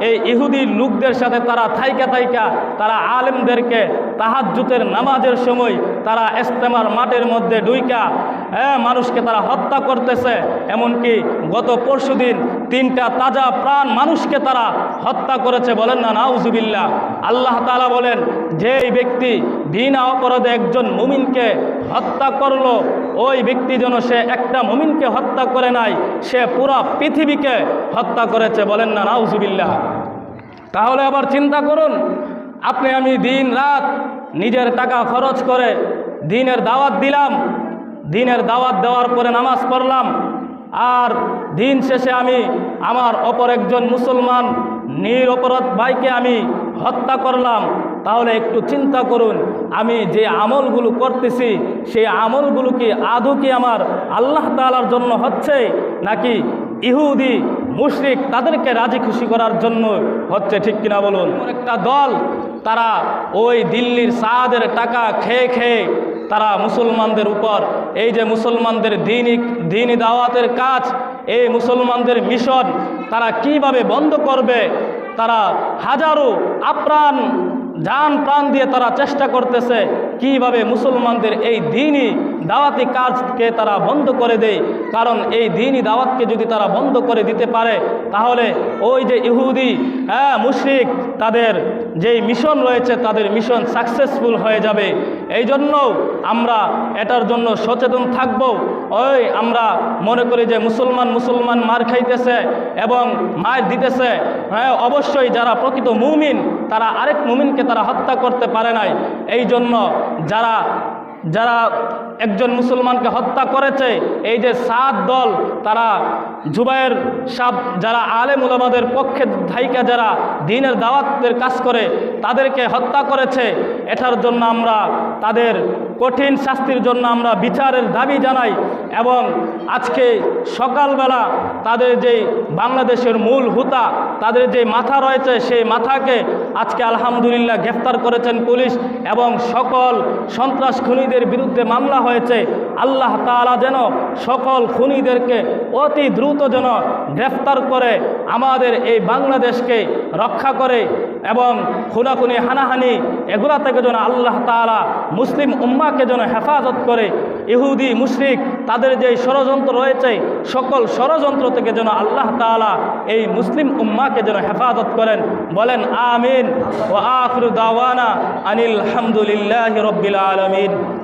এই ইহুদি লোকদের সাথে তারা থাইকা থাইকা, তারা আলেমদেরকে তাহাজ্জুতের নামাজের সময় তারা ইস্তেমার মাঠের মধ্যে ডুইকা হ্যাঁ মানুষকে তারা হত্যা করতেছে। এমনকি গত পরশুদিন তিনটা তাজা প্রাণ মানুষকে তারা হত্যা করেছে বলেন না নাউজুবিল্লা আল্লাহ তাআলা বলেন, যেই ব্যক্তি বিনা অপরাধে একজন মুমিনকে হত্যা করল, ওই ব্যক্তি যেন সে একটা মুমিনকে হত্যা করে নাই, সে পুরা পৃথিবীকে হত্যা করেছে বলেন না নাউজুবিল্লা তাহলে আবার চিন্তা করুন, আপনি আমি দিন রাত নিজের টাকা খরচ করে দিনের দাওয়াত দিলাম দিনের দাওয়াত দেওয়ার পরে নামাজ পড়লাম। আর দিন শেষে আমি আমার অপর একজন মুসলমান নিরপরাধ ভাইকে আমি হত্যা করলাম। তাহলে একটু চিন্তা করুন, আমি যে আমলগুলো করতেছি, সেই আমলগুলো কি আদৌ কি আমার আল্লাহ তালার জন্য হচ্ছে, নাকি ইহুদি, মুশরিক তাদেরকে রাজি খুশি করার জন্য হচ্ছে, ঠিক কিনা বলুন? একটা দল, তারা ওই দিল্লির সাদের টাকা খেয়ে খেয়ে তারা মুসলমানদের উপর, এই যে মুসলমানদের দিনই দিন দাওয়াতের কাজ, এই মুসলমানদের মিশন তারা কীভাবে বন্ধ করবে? তারা হাজারো আপ্রাণ যান প্রাণ দিয়ে তারা চেষ্টা করতেছে। কীভাবে মুসলমানদের এই দিনই দাওয়াতি কাজকে তারা বন্ধ করে দেয়? কারণ এই দিনই দাওয়াতকে যদি তারা বন্ধ করে দিতে পারে, তাহলে ওই যে ইহুদি হ্যাঁ মুশরিক, তাদের যেই মিশন রয়েছে, তাদের মিশন সাকসেসফুল হয়ে যাবে। এই জন্য আমরা এটার জন্য সচেতন থাকব। ওই আমরা মনে করি যে মুসলমান মুসলমান মার খাইতেছে এবং মার দিতেছে। হ্যাঁ অবশ্যই যারা প্রকৃত মুমিন, তারা আরেক মুমিনকে তারা হত্যা করতে পারে নাই। এই জন্য যারা যারা একজন মুসলমানকে হত্যা করেছে, এই যে সাত দল, তারা জুবাইয়ের সাব যারা আলেম উলামাদের পক্ষে ধাইকা, যারা দিনের দাওয়াতের কাজ করে, তাদেরকে হত্যা করেছে। এটার জন্য আমরা তাদের কঠিন শাস্তির জন্য আমরা বিচারের দাবি জানাই। এবং আজকে সকালবেলা তাদের যে বাংলাদেশের মূল হুতা, তাদের যে মাথা রয়েছে, সেই মাথাকে আজকে আলহামদুলিল্লাহ গ্রেফতার করেছেন পুলিশ এবং সকল সন্ত্রাস খুনিদের বিরুদ্ধে মামলা হয়েছে। আল্লাহ তাআলা যেন সকল খুনিদেরকে অতি দ্রুত যেন গ্রেফতার করে আমাদের এই বাংলাদেশকে রক্ষা করে এবং খুনাখুনি, হানাহানি এগুলা থেকে যেন আল্লাহ তাআলা মুসলিম উম্মাকে যেন হেফাজত করে। ইহুদি, মুশরিক, তাদের যে ষড়যন্ত্র রয়েছে, সকল ষড়যন্ত্র থেকে যেন আল্লাহ তালা এই মুসলিম উম্মাকে যেন হেফাজত করেন। বলেন, আমিন। ও আখরু দাওয়ানা আনিল হামদুলিল্লাহ রব্বিল আলমিন।